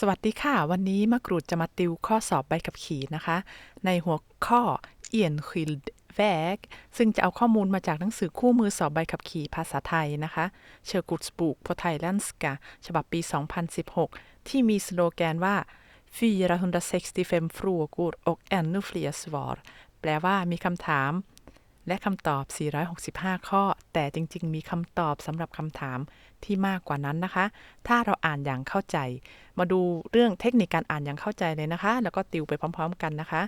สวัสดีค่ะ วันนี้มะกรูดจะมาติวข้อสอบใบขับขี่นะคะ ในหัวข้อ e n s k i l d vä g ซึ่งจะเอาข้อมูลมาจากหนังสือคู่มือสอบใบขับขี่ภาษาไทยนะคะเชอร์กุดสบุกพไทยแลนสกาฉบับปี 2016 ที่มีสโลแกนว่า 465 frågor och ännu fler svar แปลว่ามีคำถาม และคำตอบ 465 ข้อ แต่จริง ๆ มีคำตอบสำหรับคำถามที่มากกว่านั้นนะคะ ถ้าเราอ่านอย่างเข้าใจ มาดูเรื่องเทคนิคการอ่านอย่างเข้าใจเลยนะคะ แล้วก็ติวไปพร้อม ๆ กันนะคะ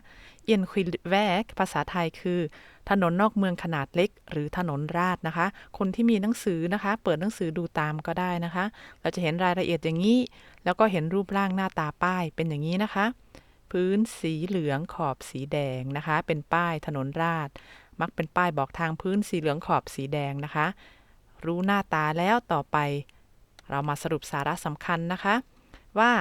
เอียนควิลแวกภาษาไทยคือ ถนนนอกเมืองขนาดเล็ก หรือถนนราดนะคะ คนที่มีหนังสือนะคะ เปิดหนังสือดูตามก็ได้นะคะ เราจะเห็นรายละเอียดอย่างนี้ แล้วก็เห็นรูปร่างหน้าตาป้ายเป็นอย่างนี้นะคะ พื้นสีเหลืองขอบสีแดงนะคะ เป็นป้ายถนนราด มักเป็นป้ายบอกทางพื้นสีเหลืองขอบสีแดงนะคะ รู้หน้าตาแล้วต่อไป เรามาสรุปสาระสำคัญนะคะ ว่า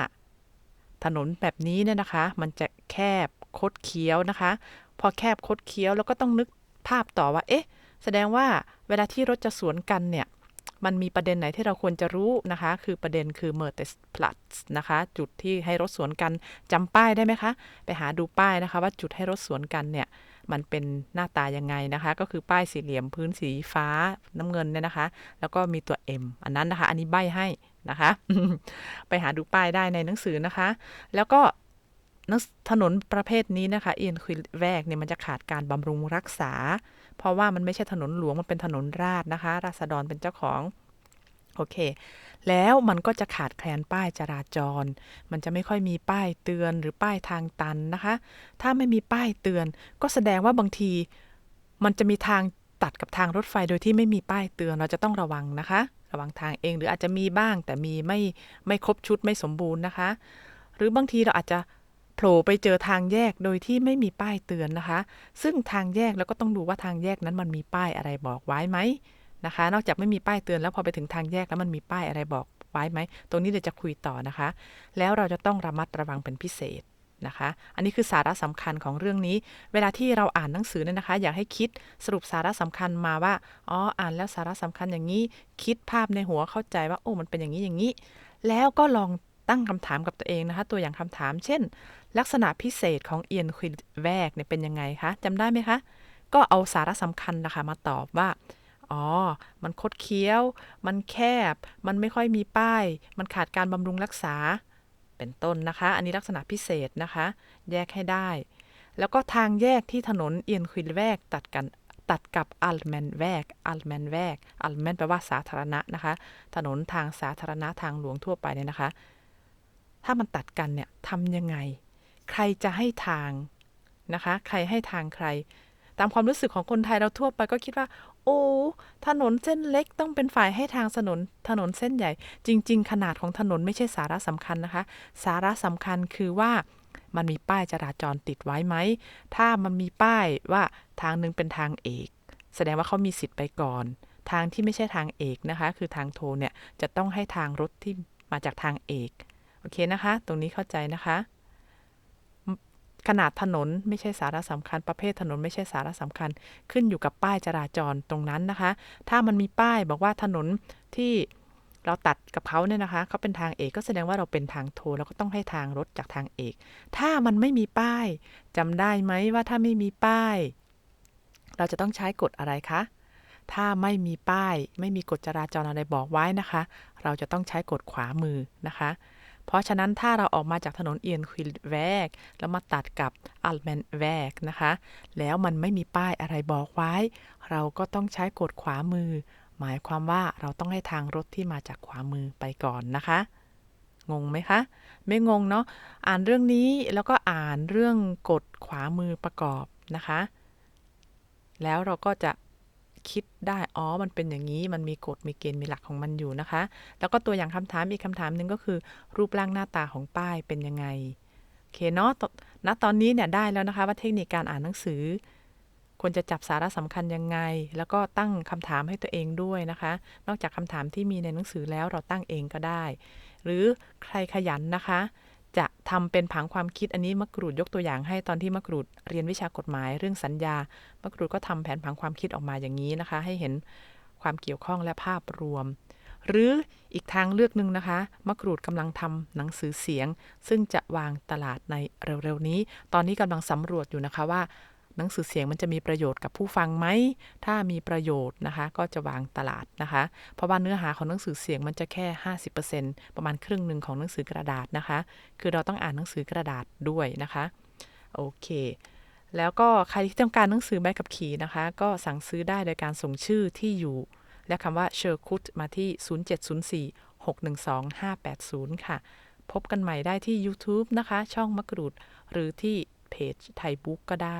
ถนนแบบนี้เนี่ยนะคะ มันจะแคบคดเคี้ยวนะคะ พอแคบคดเคี้ยวแล้วก็ต้องนึกภาพต่อว่า เอ๊ะ แสดงว่าเวลาที่รถจะสวนกันเนี่ย มันมีประเด็นไหนที่เราควรจะรู้นะคะ คือประเด็นคือ m e r t e s p l a t z นะคะ จุดที่ให้รถสวนกันจำป้ายได้ไหมคะ ไปหาดูป้ายนะคะ ว่าจุดให้รถสวนกันเนี่ย มันเป็นหน้าตายังไงนะคะ ก็คือป้ายสี่เหลี่ยมพื้นสีฟ้าน้ำเงินเนี่ยนะคะ แล้วก็มีตัว M อันนั้นนะคะ อันนี้ใบให้นะคะ ไปหาดูป้ายได้ในหนังสือนะคะ แล้วก็ถนนประเภทนี้นะคะเอียนคุยแวกเนี่ยมันจะขาดการบำรุงรักษา เพราะว่ามันไม่ใช่ถนนหลวงมันเป็นถนนราดนะคะ ราษฎรเป็นเจ้าของ โอเค แล้วมันก็จะขาดแคลนป้ายจราจร มันจะไม่ค่อยมีป้ายเตือนหรือป้ายทางตันนะคะ ถ้าไม่มีป้ายเตือน ก็แสดงว่าบางที มันจะมีทางตัดกับทางรถไฟโดยที่ไม่มีป้ายเตือนเราจะต้องระวังนะคะ ระวังทางเองหรืออาจจะมีบ้างแต่มีไม่ไม่ครบชุดไม่สมบูรณ์นะคะ หรือบางทีเราอาจจะโผล่ไปเจอทางแยกโดยที่ไม่มีป้ายเตือนนะคะ ซึ่งทางแยกแล้วก็ต้องดูว่าทางแยกนั้นมันมีป้ายอะไรบอกไว้ไหม นะคะ นอกจากไม่มีป้ายเตือนแล้วพอไปถึงทางแยกแล้วมันมีป้ายอะไรบอกไว้ไหม ตรงนี้เดี๋ยวจะคุยต่อนะคะ แล้วเราจะต้องระมัดระวังเป็นพิเศษนะคะ อันนี้คือสาระสำคัญของเรื่องนี้ เวลาที่เราอ่านหนังสือเนี่ยนะคะ อยากให้คิดสรุปสาระสำคัญมาว่า อ๋อ อ่านแล้วสาระสำคัญอย่างนี้ คิดภาพในหัวเข้าใจว่า โอ้ มันเป็นอย่างนี้อย่างนี้ แล้วก็ลองตั้งคำถามกับตัวเองนะคะ ตัวอย่างคำถาม เช่น ลักษณะพิเศษของเอียนควิลแวกเนี่ยเป็นยังไงคะจำได้ไหมคะ ก็เอาสาระสำคัญนะคะมาตอบว่า อ๋อ มันคดเคี้ยว มันแคบ มันไม่ค่อยมีป้าย มันขาดการบำรุงรักษา เป็นต้นนะคะ อันนี้ลักษณะพิเศษนะคะ แยกให้ได้ แล้วก็ทางแยกที่ถนนเอียนควิลแวกตัดกันตัดกับอัลแมนแวกอัลแมนแวกอัลแมนแปลว่าสาธารณะนะคะ ถนนทางสาธารณะทางหลวงทั่วไปเนี่ยนะคะ ถ้ามันตัดกันเนี่ยทำยังไง ใครจะให้ทางนะคะ ใครให้ทางใคร ตามความรู้สึกของคนไทยเราทั่วไปก็คิดว่า โอ้ถนนเส้นเล็กต้องเป็นฝ่ายให้ทางถนนถนนเส้นใหญ่ จริง ๆ ขนาดของถนนไม่ใช่สาระสำคัญนะคะ สาระสำคัญคือว่ามันมีป้ายจราจรติดไว้ไหม ถ้ามันมีป้ายว่าทางหนึ่งเป็นทางเอก แสดงว่าเขามีสิทธิ์ไปก่อน ทางที่ไม่ใช่ทางเอกนะคะ คือทางโทเนี่ยจะต้องให้ทางรถที่มาจากทางเอก โอเคนะคะ ตรงนี้เข้าใจนะคะ ขนาดถนนไม่ใช่สาระสำคัญ ประเภทถนนไม่ใช่สาระสำคัญ ขึ้นอยู่กับป้ายจราจรตรงนั้นนะคะ ถ้ามันมีป้ายบอกว่าถนนที่เราตัดกับเขาเนี่ยนะคะเขาเป็นทางเอกก็แสดงว่าเราเป็นทางโทเราก็ต้องให้ทางรถจากทางเอก ถ้ามันไม่มีป้ายจำได้ไหมว่าถ้าไม่มีป้าย เราจะต้องใช้กฎอะไรคะถ้าไม่มีป้าย ไม่มีกฎจราจรอะไรบอกไว้นะคะ เราจะต้องใช้กฎขวามือนะคะ เพราะฉะนั้นถ้าเราออกมาจากถนนเอียนควิลแวกแล้วมาตัดกับอัลแมนแวกนะคะ แล้วมันไม่มีป้ายอะไรบอกไว้ เราก็ต้องใช้กฎขวามือ หมายความว่าเราต้องให้ทางรถที่มาจากขวามือไปก่อนนะคะงงไหมคะ ไม่งงเนาะอ่านเรื่องนี้แล้วก็อ่านเรื่องกฎขวามือประกอบนะคะ แล้วเราก็จะ คิดได้อ๋อมันเป็นอย่างนี้มันมีกฎมีเกณฑ์มีหลักของมันอยู่นะคะ แล้วก็ตัวอย่างคำถามอีกคำถามหนึ่งก็คือ รูปร่างหน้าตาของป้ายเป็นยังไงโอเคเนาะณตอนนี้เนี่ยได้แล้วนะคะ ว่าเทคนิคการอ่านหนังสือควรจะจับสาระสำคัญยังไง แล้วก็ตั้งคำถามให้ตัวเองด้วยนะคะ นอกจากคำถามที่มีในหนังสือแล้วเราตั้งเองก็ได้ หรือใครขยันนะคะ จะทำเป็นผังความคิดอันนี้มะกรูดยกตัวอย่างให้ตอนที่มะกรูดเรียนวิชากฎหมายเรื่องสัญญามะกรูดก็ทำแผนผังความคิดออกมาอย่างนี้นะคะ ให้เห็นความเกี่ยวข้องและภาพรวม หรืออีกทางเลือกหนึ่งนะคะมะกรูดกำลังทำหนังสือเสียง ซึ่งจะวางตลาดในเร็วๆนี้ ตอนนี้กำลังสำรวจอยู่นะคะว่า หนังสือเสียงมันจะมีประโยชน์กับผู้ฟังไหม ถ้ามีประโยชน์นะคะ ก็จะวางตลาดนะคะ เพราะว่าเนื้อหาของหนังสือเสียงมันจะแค่ 50%ประมาณครึ่งหนึ่งของหนังสือกระดาษนะคะ คือเราต้องอ่านหนังสือกระดาษด้วยนะคะ โอเคแล้วก็ใครที่ต้องการหนังสือใบขับขี่นะคะ ก็สั่งซื้อได้โดยการส่งชื่อที่อยู่ และคำว่าเชอร์คุตมาที่ 0704 612 580 ค่ะ พบกันใหม่ได้ที่ YouTube นะคะ ช่องมะกรูด หรือที่เพจไทยบุ๊กก็ได้